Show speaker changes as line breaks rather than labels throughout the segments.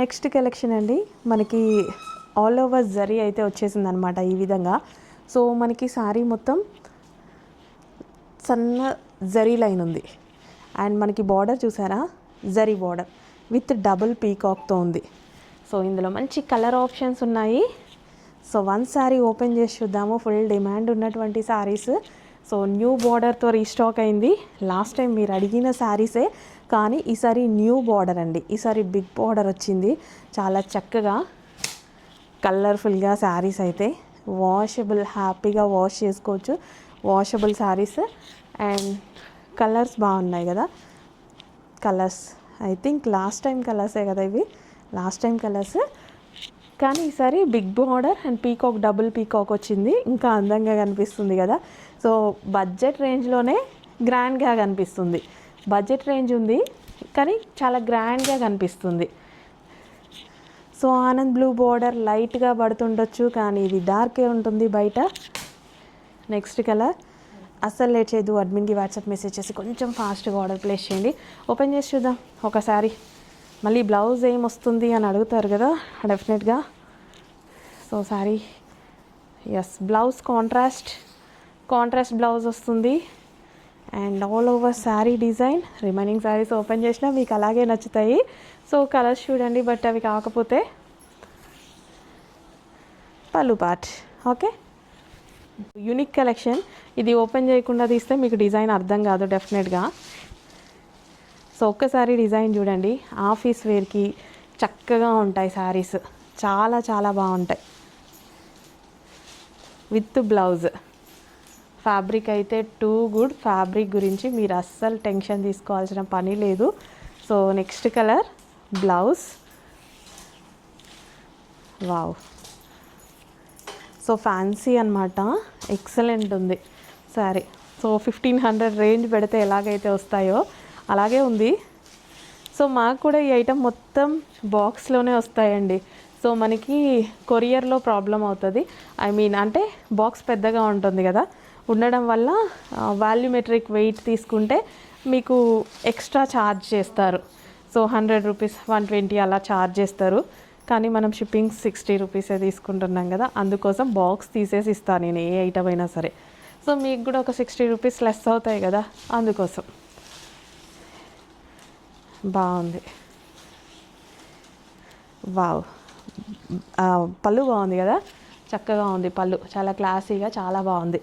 Next collection అండి మనకి all over zari అయితే వచ్చేసింది అనమాట ఈ విధంగా. సో మనకి శారీ మొత్తం సన్న జరీ లైన్ ఉంది. అండ్ మనకి బార్డర్ చూసారా? జరీ బార్డర్ విత్ డబుల్ పీకాక్తో ఉంది. సో ఇందులో మంచి కలర్ ఆప్షన్స్ ఉన్నాయి. సో వన్ శారీ ఓపెన్ చేసి చూద్దాము. ఫుల్ డిమాండ్ ఉన్నటువంటి శారీస్ సో న్యూ బార్డర్తో రీస్టాక్ అయింది. లాస్ట్ టైం మీరు అడిగిన శారీసే కానీ ఈసారి న్యూ బార్డర్ అండి. ఈసారి బిగ్ బార్డర్ వచ్చింది. చాలా చక్కగా కలర్ఫుల్గా శారీస్ అయితే. వాషబుల్ హ్యాపీగా వాష్ చేసుకోవచ్చు. వాషబుల్ శారీస్ అండ్ కలర్స్ బాగున్నాయి కదా. Colours I think last time కలర్సే కదా ఇవి. Last time colours. కానీ ఈసారి big border and peacock double peacock వచ్చింది. ఇంకా అందంగా కనిపిస్తుంది కదా. సో బడ్జెట్ రేంజ్లోనే గ్రాండ్గా కనిపిస్తుంది. బడ్జెట్ రేంజ్ ఉంది కానీ చాలా గ్రాండ్గా కనిపిస్తుంది. సో ఆనంద్ బ్లూ బోర్డర్ లైట్గా పడుతుండొచ్చు కానీ ఇది డార్కే ఉంటుంది బయట. Next colour. అస్సలు లేట్ చేయదు అడ్మిన్కి వాట్సాప్ మెసేజ్ చేసి కొంచెం ఫాస్ట్గా ఆర్డర్ ప్లేస్ చేయండి. ఓపెన్ చేసి చూద్దాం ఒకసారి. మళ్ళీ బ్లౌజ్ ఏం వస్తుంది అని అడుగుతారు కదా డెఫినెట్గా. So sari yes blouse contrast contrast blouse వస్తుంది. And all over sari design remaining saris open చేసినా మీకు అలాగే నచ్చుతాయి. సో కలర్స్ చూడండి బట్ అవి కాకపోతే పలు పార్ట్ ఓకే యూనిక్ కలెక్షన్ ఇది ఓపెన్ చేయకుండా తీస్తే మీకు డిజైన్ అర్థం కాదు డెఫినెట్గా సో ఒక్కసారి డిజైన్ చూడండి. ఆఫీస్ వేర్కి చక్కగా ఉంటాయి శారీస్ చాలా చాలా బాగుంటాయి. విత్ బ్లౌజ్ ఫ్యాబ్రిక్ అయితే టూ గుడ్ ఫ్యాబ్రిక్ గురించి మీరు అస్సలు టెన్షన్ తీసుకోవాల్సిన పని లేదు. So next colour blouse wow so fancy అనమాట ఎక్సలెంట్ ఉంది. Sari so fifteen hundred range పెడితే ఎలాగైతే వస్తాయో అలాగే ఉంది. సో మాకు కూడా ఈ ఐటెం మొత్తం బాక్స్లోనే వస్తాయండి. సో మనకి కొరియర్లో ప్రాబ్లం అవుతుంది. ఐ మీన్ అంటే బాక్స్ పెద్దగా ఉంటుంది కదా. ఉండడం వల్ల వాల్యూమెట్రిక్ వెయిట్ తీసుకుంటే మీకు ఎక్స్ట్రా ఛార్జ్ చేస్తారు. So hundred rupees one twenty అలా ఛార్జ్ చేస్తారు. కానీ మనం షిప్పింగ్ సిక్స్టీ రూపీసే తీసుకుంటున్నాం కదా. అందుకోసం బాక్స్ తీసేసి ఇస్తాను నేను ఏ ఐటమ్ అయినా సరే. సో మీకు కూడా ఒక సిక్స్టీ రూపీస్ లెస్ అవుతాయి కదా అందుకోసం. బాగుంది. వావ్. పళ్ళు బాగుంది కదా? చక్కగా ఉంది పళ్ళు. చాలా క్లాసీగా చాలా బాగుంది.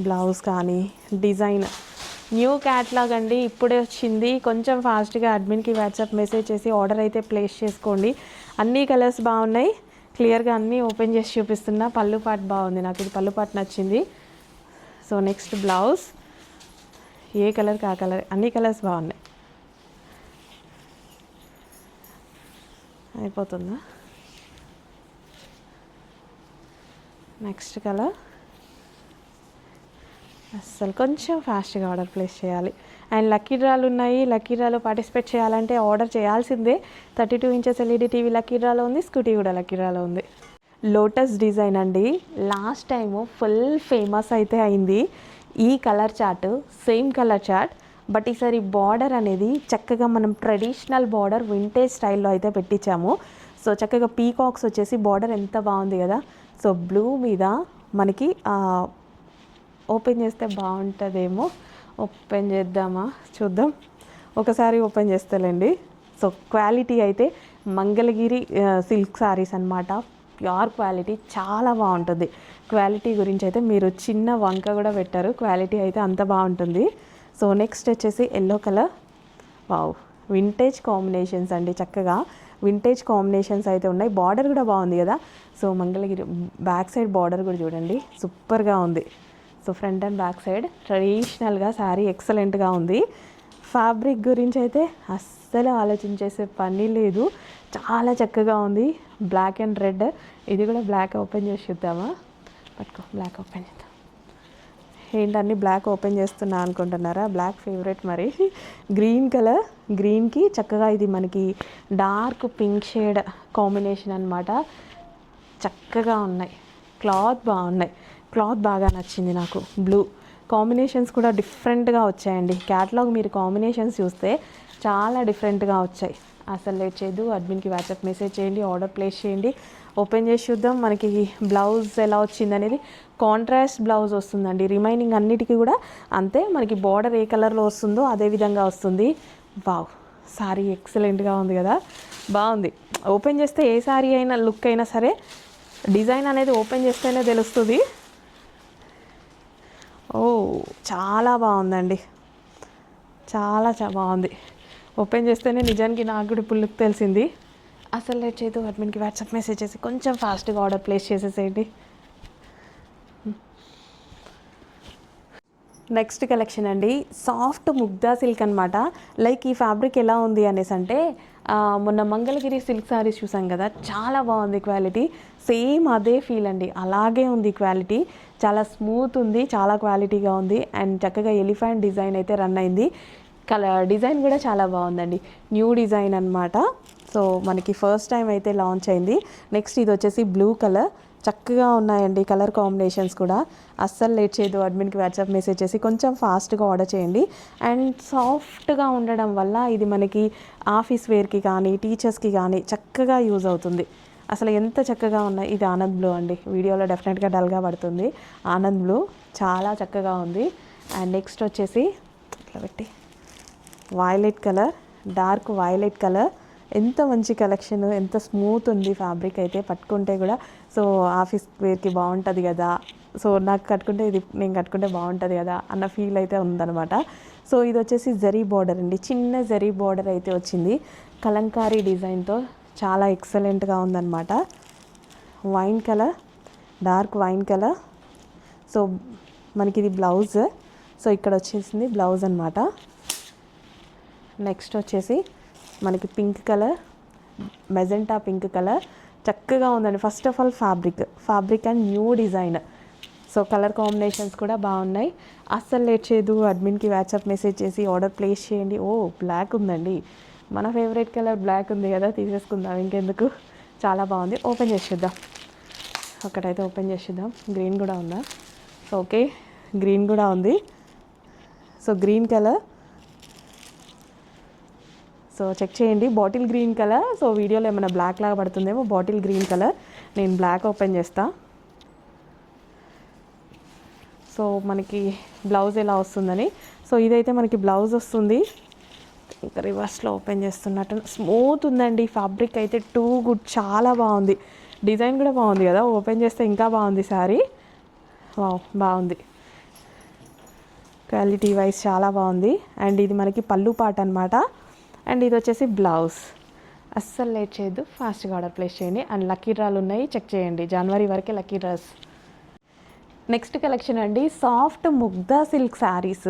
బ్లౌజ్ కానీ డిజైన్. న్యూ క్యాట్లాగ్ అండి ఇప్పుడే వచ్చింది. కొంచెం ఫాస్ట్గా అడ్మిన్కి వాట్సాప్ మెసేజ్ చేసి ఆర్డర్ అయితే ప్లేస్ చేసుకోండి. అన్ని కలర్స్ బాగున్నాయి. క్లియర్గా అన్నీ ఓపెన్ చేసి చూపిస్తున్నా. పళ్ళు పాట్ బాగుంది. నాకు ఇది పళ్ళు పాట్ నచ్చింది. So next blouse. ఏ కలర్ కా కలర్? అన్ని కలర్స్ బాగున్నాయి. అయిపోతుందా? నెక్స్ట్ కలర్ అస్సలు కొంచెం ఫాస్ట్గా ఆర్డర్ ప్లేస్ చేయాలి. అండ్ లక్కీ డ్రాలు ఉన్నాయి. లక్కీ డ్రాలో పార్టిసిపేట్ చేయాలంటే ఆర్డర్ చేయాల్సిందే. Thirty two inches LED TV lucky డ్రాలో ఉంది. స్కూటీ కూడా లక్కీ డ్రాలో ఉంది. లోటస్ డిజైన్ అండి. లాస్ట్ టైము ఫుల్ ఫేమస్ అయితే అయింది. ఈ colour chart same colour chart but ఈసారి బార్డర్ అనేది చక్కగా మనం ట్రెడిషనల్ బార్డర్ వింటేజ్ స్టైల్లో అయితే పెట్టించాము. సో చక్కగా పీకాక్స్ వచ్చేసి బార్డర్ ఎంత బాగుంది కదా. సో బ్లూ మీద మనకి ఓపెన్ చేస్తే బాగుంటుందేమో. ఓపెన్ చేద్దామా? చూద్దాం. ఒకసారి ఓపెన్ చేస్తలేండి. సో క్వాలిటీ అయితే మంగళగిరి సిల్క్ శారీస్ అన్నమాట. ప్యూర్ క్వాలిటీ చాలా బాగుంటుంది. క్వాలిటీ గురించి అయితే మీరు చిన్న వంక కూడా పెట్టారు. క్వాలిటీ అయితే అంత బాగుంటుంది. సో నెక్స్ట్ వచ్చేసి yellow colour. Wow vintage combinations అండి చక్కగా. వింటేజ్ కాంబినేషన్స్ అయితే ఉన్నాయి. బార్డర్ కూడా బాగుంది కదా? So Mangalagiri back side border కూడా చూడండి. సూపర్గా ఉంది. So front and back side ట్రెడిషనల్గా శారీ ఎక్సలెంట్గా ఉంది. ఫ్యాబ్రిక్ గురించి అయితే అస్సలు ఆలోచించేసే పని లేదు. చాలా చక్కగా ఉంది. బ్లాక్ అండ్ రెడ్ ఇది కూడా బ్లాక్ ఓపెన్ చేసి చూద్దామా? పట్టుకో బ్లాక్ ఓపెన్ చేద్దాం. ఏంటన్నీ బ్లాక్ ఓపెన్ చేస్తున్నా అనుకుంటున్నారా? బ్లాక్ ఫేవరెట్ మరి. గ్రీన్ కలర్ గ్రీన్కి చక్కగా ఇది మనకి డార్క్ పింక్ షేడ్ కాంబినేషన్ అన్నమాట. చక్కగా ఉన్నాయి. క్లాత్ బాగున్నాయి. క్లాత్ బాగా నచ్చింది నాకు. బ్లూ. కాంబినేషన్స్ కూడా డిఫరెంట్గా వచ్చాయండి. క్యాటలాగ్ మీరు కాంబినేషన్స్ చూస్తే చాలా డిఫరెంట్గా వచ్చాయి. అసలు లేట్ చేయదు. అడ్మిన్కి వాట్సాప్ మెసేజ్ చేయండి ఆర్డర్ ప్లేస్ చేయండి. ఓపెన్ చేసి చూద్దాం. మనకి బ్లౌజ్ ఎలా వచ్చింది అనేది కాంట్రాస్ట్ బ్లౌజ్ వస్తుందండి. రిమైనింగ్ అన్నిటికీ కూడా అంతే. మనకి బార్డర్ ఏ కలర్లో వస్తుందో అదే విధంగా వస్తుంది. వావ్! సారీ ఎక్సలెంట్గా ఉంది కదా. బాగుంది. ఓపెన్ చేస్తే ఏ సారీ అయినా లుక్ అయినా సరే డిజైన్ అనేది ఓపెన్ చేస్తేనే తెలుస్తుంది. ఓ! చాలా బాగుందండి. చాలా చాలా బాగుంది. ఓపెన్ చేస్తేనే నిజానికి నాకు కూడా ఇప్పుడు లుక్ తెలిసింది. అసలు లేట్ చేయదు అడ్మిన్కి వాట్సాప్ మెసేజ్ చేసి కొంచెం ఫాస్ట్గా ఆర్డర్ ప్లేస్ చేసేసేయండి. నెక్స్ట్ కలెక్షన్ అండి. సాఫ్ట్ ముగ్దా సిల్క్ అనమాట లైక్ ఈ ఫ్యాబ్రిక్ ఎలా ఉంది అనేసి అంటే మొన్న మంగళగిరి సిల్క్ సారీస్ చూసాం కదా చాలా బాగుంది క్వాలిటీ సేమ్ అదే ఫీల్ అండి. అలాగే ఉంది క్వాలిటీ చాలా స్మూత్ ఉంది చాలా క్వాలిటీగా ఉంది. అండ్ చక్కగా ఎలిఫెంట్ డిజైన్ అయితే రన్ అయింది. కలర్ డిజైన్ కూడా చాలా బాగుందండి. న్యూ డిజైన్ అనమాట సో మనకి ఫస్ట్ టైం అయితే లాంచ్ అయింది. నెక్స్ట్ ఇది వచ్చేసి బ్లూ కలర్. చక్కగా ఉన్నాయండి కలర్ కాంబినేషన్స్ కూడా. అస్సలు లేట్ చేయదు అడ్మిన్కి వాట్సాప్ మెసేజ్ చేసి కొంచెం ఫాస్ట్గా ఆర్డర్ చేయండి. అండ్ సాఫ్ట్గా ఉండడం వల్ల ఇది మనకి ఆఫీస్ వేర్కి కానీ టీచర్స్కి కానీ చక్కగా యూజ్ అవుతుంది. అసలు ఎంత చక్కగా ఉన్నాయి. ఇది ఆనంద్ బ్లూ అండి. వీడియోలో డెఫినెట్గా డల్గా పడుతుంది. ఆనంద్ బ్లూ చాలా చక్కగా ఉంది. అండ్ నెక్స్ట్ వచ్చేసి ఇట్లా పెట్టి. Violet colour dark violet colour ఎంత మంచి కలెక్షన్ ఎంత స్మూత్ ఉంది ఫ్యాబ్రిక్ అయితే పట్టుకుంటే కూడా. సో ఆఫీస్ వేర్కి బాగుంటుంది కదా. సో నాకు కట్టుకుంటే ఇది నేను కట్టుకుంటే బాగుంటుంది కదా అన్న ఫీల్ అయితే ఉందన్నమాట. సో ఇది వచ్చేసి జరీ బార్డర్ అండి. చిన్న జరీ బార్డర్ అయితే వచ్చింది. కలంకారీ డిజైన్తో చాలా ఎక్సలెంట్గా ఉందన్నమాట. Wine colour dark wine colour so మనకి ఇది బ్లౌజ్ సో ఇక్కడ వచ్చేసింది బ్లౌజ్ అనమాట నెక్స్ట్ వచ్చేసి మనకి pink colour magenta pink colour. చక్కగా ఉందండి. First of all fabric fabric and new design so colour combinations కూడా బాగున్నాయి. అస్సలు లేట్ చేయదు. అడ్మిన్కి వాట్సాప్ మెసేజ్ చేసి ఆర్డర్ ప్లేస్ చేయండి. ఓ బ్లాక్ ఉందండి. మన ఫేవరెట్ కలర్ బ్లాక్ ఉంది కదా తీసేసుకుందాం. ఇంకెందుకు? చాలా బాగుంది. ఓపెన్ చేసేద్దాం. ఒకటైతే ఓపెన్ చేసేద్దాం. గ్రీన్ కూడా ఉందా? సో ఓకే గ్రీన్ కూడా ఉంది. So green colour so check చేయండి. Bottle green colour. సో వీడియోలో ఏమైనా బ్లాక్ లాగా పడుతుందేమో బాటిల్ గ్రీన్ కలర్. నేను బ్లాక్ ఓపెన్ చేస్తా. సో మనకి బ్లౌజ్ ఎలా వస్తుందని. సో ఇదైతే మనకి బ్లౌజ్ వస్తుంది. ఇంకా రివర్స్లో ఓపెన్ చేస్తున్నట్టు. స్మూత్ ఉందండి. ఫ్యాబ్రిక్ అయితే టూ గుడ్ చాలా బాగుంది. డిజైన్ కూడా బాగుంది కదా. ఓపెన్ చేస్తే ఇంకా బాగుంది శారీ వావ్ బాగుంది. క్వాలిటీ వైజ్ చాలా బాగుంది. అండ్ ఇది మనకి పళ్ళు పాట అనమాట అండ్ ఇది వచ్చేసి బ్లౌజ్. అస్సలు లేట్ చేయొద్దు. ఫాస్ట్గా ఆర్డర్ ప్లేస్ చేయండి. అండ్ లక్కీ డ్రాలు ఉన్నాయి. చెక్ చేయండి. జనవరి వరకే లక్కీ డ్రాస్ నెక్స్ట్ కలెక్షన్ అండి. Soft Mugdha silk saris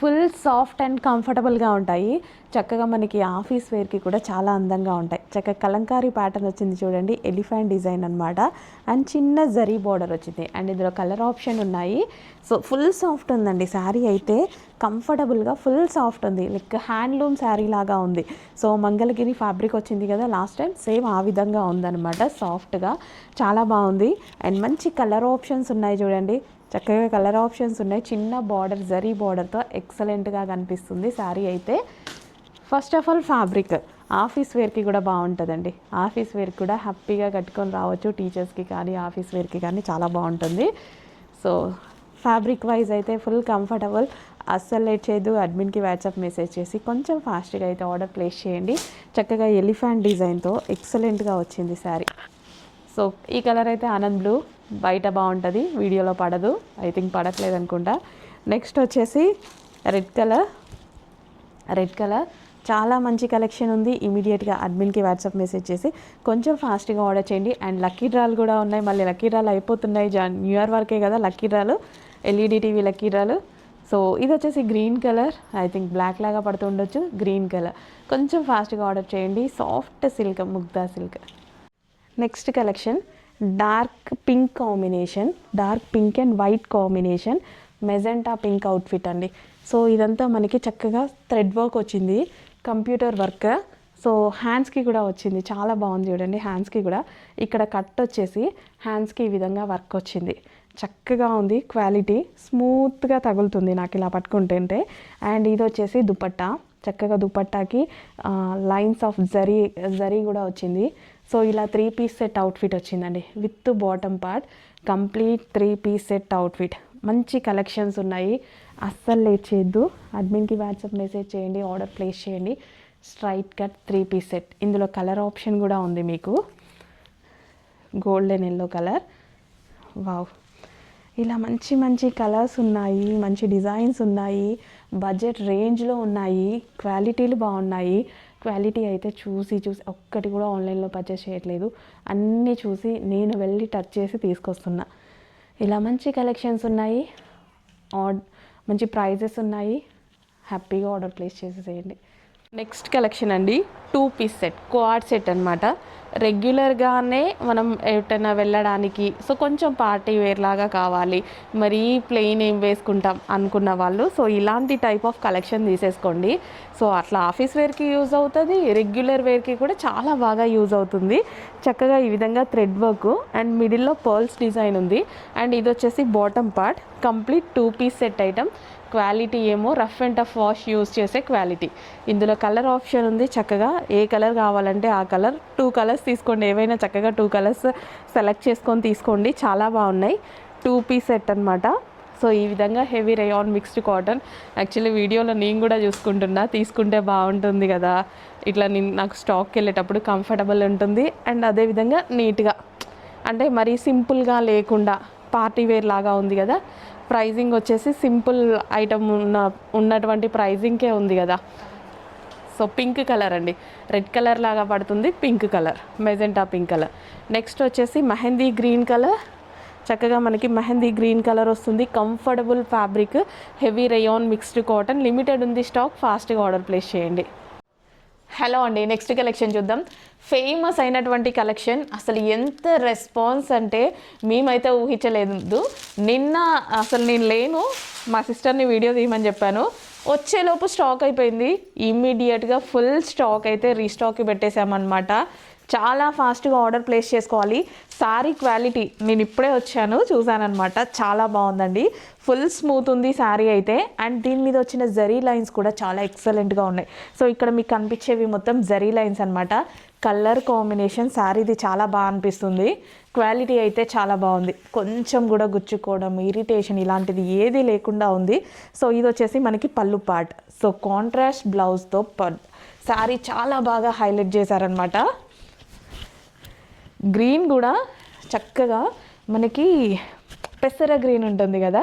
full soft and కంఫర్టబుల్గా ఉంటాయి. చక్కగా మనకి ఆఫీస్ వేర్కి కూడా చాలా అందంగా ఉంటాయి. చక్కగా కలంకారీ ప్యాటర్న్ వచ్చింది చూడండి. ఎలిఫెంట్ డిజైన్ అనమాట అండ్ చిన్న జరీ బార్డర్ వచ్చింది. అండ్ ఇందులో కలర్ ఆప్షన్ ఉన్నాయి. సో ఫుల్ సాఫ్ట్ ఉందండి. శారీ అయితే కంఫర్టబుల్గా ఫుల్ సాఫ్ట్ ఉంది. లైక్ హ్యాండ్లూమ్ శారీ లాగా ఉంది. సో మంగళగిరి ఫ్యాబ్రిక్ వచ్చింది కదా లాస్ట్ టైం. సేమ్ ఆ విధంగా ఉందన్నమాట. సాఫ్ట్గా. చాలా బాగుంది. అండ్ మంచి కలర్ ఆప్షన్స్ ఉన్నాయి చూడండి. చక్కగా కలర్ ఆప్షన్స్ ఉన్నాయి. చిన్న బార్డర్ జరీ బార్డర్తో ఎక్సలెంట్గా కనిపిస్తుంది శారీ అయితే. First of all fabric. Office వేర్కి కూడా బాగుంటుందండి. ఆఫీస్ వేర్ కూడా హ్యాపీగా కట్టుకొని రావచ్చు. టీచర్స్కి కానీ ఆఫీస్ వేర్కి కానీ చాలా బాగుంటుంది. సో ఫ్యాబ్రిక్ వైజ్ అయితే ఫుల్ కంఫర్టబుల్. అస్సలు లేట్ చేయదు అడ్మిన్కి వాట్సాప్ మెసేజ్ చేసి కొంచెం ఫాస్ట్గా అయితే ఆర్డర్ ప్లేస్ చేయండి. చక్కగా ఎలిఫెంట్ డిజైన్తో ఎక్సలెంట్గా వచ్చింది శారీ. సో ఈ కలర్ అయితే ఆనంద్ బ్లూ. బయట బాగుంటుంది వీడియోలో పడదు ఐ థింక్ పడట్లేదు అనుకుంటా. నెక్స్ట్ వచ్చేసి రెడ్ కలర్ రెడ్ కలర్ చాలా మంచి కలెక్షన్ ఉంది. ఇమీడియట్గా అడ్మిన్కి వాట్సాప్ మెసేజ్ చేసి కొంచెం ఫాస్ట్గా ఆర్డర్ చేయండి. అండ్ లక్కీ డ్రాలు కూడా ఉన్నాయి. మళ్ళీ లక్కీ డ్రాలు అయిపోతున్నాయి. జా న్యూ ఇయర్ వరకే కదా లక్కీ డ్రాలు ఎల్ఈడి టీవీ లక్కీ డ్రాలు సో ఇది వచ్చేసి green colour I think black లాగా పడుతుండొచ్చు గ్రీన్ కలర్ కొంచెం ఫాస్ట్గా ఆర్డర్ చేయండి. Soft silk Mugdha silk next collection dark pink combination dark pink and white combination magenta pink outfit అండి. సో ఇదంతా మనకి చక్కగా థ్రెడ్ వర్క్ వచ్చింది కంప్యూటర్ వర్క్ సో హ్యాండ్స్కి కూడా వచ్చింది చాలా బాగుంది చూడండి హ్యాండ్స్కి కూడా. ఇక్కడ కట్ వచ్చేసి హ్యాండ్స్కి ఈ విధంగా వర్క్ వచ్చింది. చక్కగా ఉంది క్వాలిటీ స్మూత్గా తగులుతుంది నాకు ఇలా పట్టుకుంటుంటే. అండ్ ఇది వచ్చేసి దుపట్టా. చక్కగా దుపట్టాకి లైన్స్ ఆఫ్ జరీ జరీ కూడా వచ్చింది. సో ఇలా త్రీ పీస్ సెట్ అవుట్ఫిట్ వచ్చిందండి. With bottom part complete three piece set outfit మంచి కలెక్షన్స్ ఉన్నాయి. అస్సలు లేట్ చేయొద్దు. అడ్మిన్కి వాట్సాప్ మెసేజ్ చేయండి ఆర్డర్ ప్లేస్ చేయండి. Straight cut three piece set ఇందులో కలర్ ఆప్షన్ కూడా ఉంది మీకు. గోల్డెన్ ఎల్లో కలర్ వావ్ ఇలా మంచి మంచి కలర్స్ ఉన్నాయి మంచి డిజైన్స్ ఉన్నాయి బడ్జెట్ రేంజ్లో ఉన్నాయి క్వాలిటీలు బాగున్నాయి. క్వాలిటీ అయితే చూసి చూసి ఒక్కటి కూడా ఆన్లైన్లో పర్చేస్ చేయట్లేదు. అన్నీ చూసి నేను వెళ్ళి టచ్ చేసి తీసుకొస్తున్నా. ఇలా మంచి కలెక్షన్స్ ఉన్నాయి. ఆడ్ మంచి ప్రైజెస్ ఉన్నాయి. హ్యాపీగా ఆర్డర్ ప్లేస్ చేసేసేయండి. నెక్స్ట్ కలెక్షన్ అండి two piece set quad set అనమాట రెగ్యులర్గానే మనం ఎటైనా వెళ్ళడానికి సో కొంచెం పార్టీ వేర్ లాగా కావాలి మరీ ప్లెయిన్ ఏం వేసుకుంటాం అనుకున్న వాళ్ళు సో ఇలాంటి టైప్ ఆఫ్ కలెక్షన్ తీసేసుకోండి. సో అట్లా ఆఫీస్ వేర్కి యూజ్ అవుతుంది రెగ్యులర్ వేర్కి కూడా చాలా బాగా యూజ్ అవుతుంది. చక్కగా ఈ విధంగా థ్రెడ్ వర్క్ అండ్ మిడిల్లో పర్ల్స్ డిజైన్ ఉంది. అండ్ ఇది వచ్చేసి bottom part complete two piece set item. Quality ఏమో rough and tough wash use చేసే క్వాలిటీ. ఇందులో కలర్ ఆప్షన్ ఉంది చక్కగా. ఏ కలర్ కావాలంటే ఆ కలర్. టూ కలర్స్ తీసుకోండి. ఏవైనా చక్కగా టూ కలర్స్ సెలెక్ట్ చేసుకొని తీసుకోండి. చాలా బాగున్నాయి. టూ పీస్ సెట్ అనమాట సో ఈ విధంగా heavy rayon mixed cotton. Actually వీడియోలో నేను కూడా చూసుకుంటున్నా. తీసుకుంటే బాగుంటుంది కదా. ఇట్లా నేను నాకు స్టాక్కి వెళ్ళేటప్పుడు కంఫర్టబుల్ ఉంటుంది. అండ్ అదేవిధంగా నీట్గా. అంటే మరీ సింపుల్గా లేకుండా పార్టీ వేర్ లాగా ఉంది కదా. ప్రైజింగ్ వచ్చేసి సింపుల్ ఐటమ్ ఉన్న ఉన్నటువంటి ప్రైజింగ్కే ఉంది కదా. సో పింక్ కలర్ అండి. రెడ్ కలర్ లాగా పడుతుంది pink colour. Magenta pink colour. Next వచ్చేసి మెహందీ గ్రీన్ కలర్. చక్కగా మనకి మెహందీ గ్రీన్ కలర్ వస్తుంది. Comfortable fabric heavy rayon mixed cotton. Limited ఉంది స్టాక్ ఫాస్ట్గా ఆర్డర్ ప్లేస్ చేయండి. హలో అండి నెక్స్ట్ కలెక్షన్ చూద్దాం. ఫేమస్ అయినటువంటి కలెక్షన్ అసలు ఎంత రెస్పాన్స్ అంటే మేమైతే ఊహించలేదు. నిన్న అసలు నేను లేను మా సిస్టర్ని వీడియో తీయమని చెప్పాను. వచ్చేలోపు స్టాక్ అయిపోయింది. ఇమ్మీడియట్గా ఫుల్ స్టాక్ అయితే రీస్టాక్కి పెట్టేశామన్నమాట. చాలా ఫాస్ట్గా ఆర్డర్ ప్లేస్ చేసుకోవాలి. శారీ క్వాలిటీ నేను ఇప్పుడే వచ్చాను చూసానమాట చాలా బాగుందండి. ఫుల్ స్మూత్ ఉంది శారీ అయితే. అండ్ దీని మీద వచ్చిన జరీ లైన్స్ కూడా చాలా ఎక్సలెంట్గా ఉన్నాయి. సో ఇక్కడ మీకు కనిపించేవి మొత్తం జరీ లైన్స్ అనమాట కలర్ కాంబినేషన్ శారీది చాలా బాగా అనిపిస్తుంది. క్వాలిటీ అయితే చాలా బాగుంది. కొంచెం కూడా గుచ్చుకోవడం ఇరిటేషన్ ఇలాంటిది ఏది లేకుండా ఉంది. సో ఇది వచ్చేసి మనకి పళ్ళు పార్ట్ సో కాంట్రాస్ట్ బ్లౌజ్తో ప శారీ చాలా బాగా హైలైట్ చేశారనమాట గ్రీన్ కూడా చక్కగా మనకి పెసర గ్రీన్ ఉంటుంది కదా.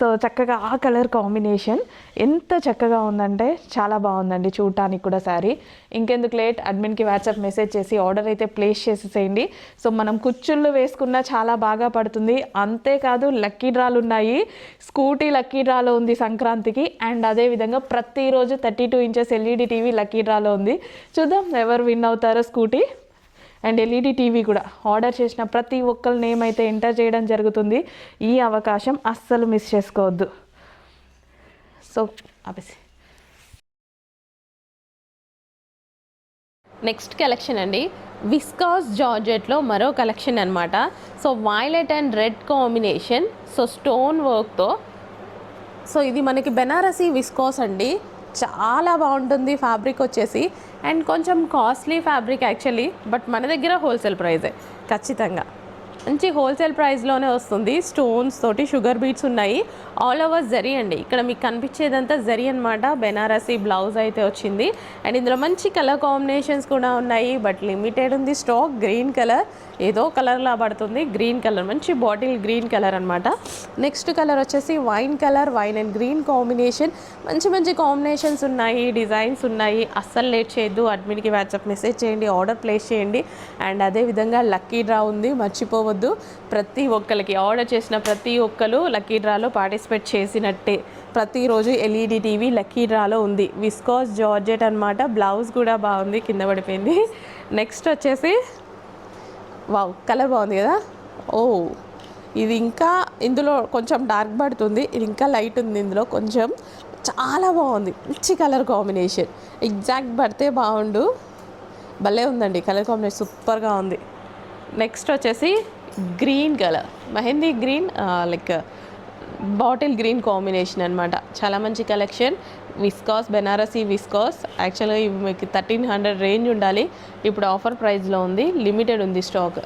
సో చక్కగా ఆ కలర్ కాంబినేషన్ ఎంత చక్కగా ఉందంటే చాలా బాగుందండి చూడటానికి కూడా శారీ. ఇంకెందుకు లేట్ అడ్మిన్కి వాట్సాప్ మెసేజ్ చేసి ఆర్డర్ అయితే ప్లేస్ చేసేసేయండి. సో మనం కుచ్చుళ్ళు వేసుకున్నా చాలా బాగా పడుతుంది. అంతేకాదు లక్కీ డ్రాలు ఉన్నాయి. స్కూటీ లక్కీ డ్రాలో ఉంది సంక్రాంతికి. అండ్ అదేవిధంగా ప్రతిరోజు thirty two inches LED TV lucky డ్రాలో ఉంది. చూద్దాం ఎవరు విన్ అవుతారో స్కూటీ. అండ్ ఎల్ఈడి టీవీ కూడా ఆర్డర్ చేసిన ప్రతి ఒక్కరి నేమ్ అయితే ఎంటర్ చేయడం జరుగుతుంది. ఈ అవకాశం అస్సలు మిస్ చేసుకోవద్దు. సో ఆపేసి. నెక్స్ట్ కలెక్షన్ అండి. విస్కాస్ జార్జెట్లో మరో కలెక్షన్ అనమాట so violet and red combination so stone వర్క్తో సో ఇది మనకి బెనారసీ విస్కాస్ అండి. చాలా బాగుంటుంది ఫ్యాబ్రిక్ వచ్చేసి. అండ్ కొంచెం కాస్ట్లీ ఫ్యాబ్రిక్ యాక్చువల్లీ బట్ మన దగ్గర హోల్సేల్ ప్రైజే ఖచ్చితంగా. మంచి హోల్సేల్ ప్రైస్లోనే వస్తుంది. స్టోన్స్ తోటి షుగర్ బీట్స్ ఉన్నాయి. ఆల్ ఓవర్ జరీ అండి. ఇక్కడ మీకు కనిపించేదంతా జరీ అనమాట బెనారసీ బ్లౌజ్ అయితే వచ్చింది. అండ్ ఇందులో మంచి కలర్ కాంబినేషన్స్ కూడా ఉన్నాయి. బట్ లిమిటెడ్ ఉంది స్టాక్ గ్రీన్ కలర్ ఏదో కలర్లా పడుతుంది. గ్రీన్ కలర్ మంచి బాటిల్ గ్రీన్ కలర్ అనమాట నెక్స్ట్ కలర్ వచ్చేసి wine colour wine and green combination మంచి మంచి కాంబినేషన్స్ ఉన్నాయి. డిజైన్స్ ఉన్నాయి. అస్సలు లేట్ చేయొద్దు. అడ్మిన్కి వాట్సాప్ మెసేజ్ చేయండి. ఆర్డర్ ప్లేస్ చేయండి. అండ్ అదేవిధంగా లక్కీ డ్రా ఉంది. మర్చిపోవద్దు ప్రతి ఒక్కరికి ఆర్డర్ చేసిన ప్రతి ఒక్కరు లక్కీ డ్రాలో పార్టిసిపేట్ చేసినట్టే. ప్రతిరోజు ఎల్ఈడి టీవీ లక్కీ డ్రాలో ఉంది. విస్కాస్ జార్జెట్ అనమాట బ్లౌజ్ కూడా బాగుంది కింద పడిపోయింది. నెక్స్ట్ వచ్చేసి వావ్ కలర్ బాగుంది కదా? ఓ ఇది ఇంకా ఇందులో కొంచెం డార్క్ పడుతుంది. ఇది ఇంకా లైట్ ఉంది ఇందులో కొంచెం. చాలా బాగుంది. మంచి కలర్ కాంబినేషన్. ఎగ్జాక్ట్ పడితే బాగుండు. భలే ఉందండి. కలర్ కాంబినేషన్ సూపర్గా ఉంది. నెక్స్ట్ వచ్చేసి green colour mehndi green like bottle green combination అనమాట చాలా మంచి కలెక్షన్. Viscous Banarasi viscous. యాక్చువల్గా ఇవి మీకు థర్టీన్ హండ్రెడ్ రేంజ్ ఉండాలి. ఇప్పుడు ఆఫర్ ప్రైస్లో ఉంది. లిమిటెడ్ ఉంది స్టాక్.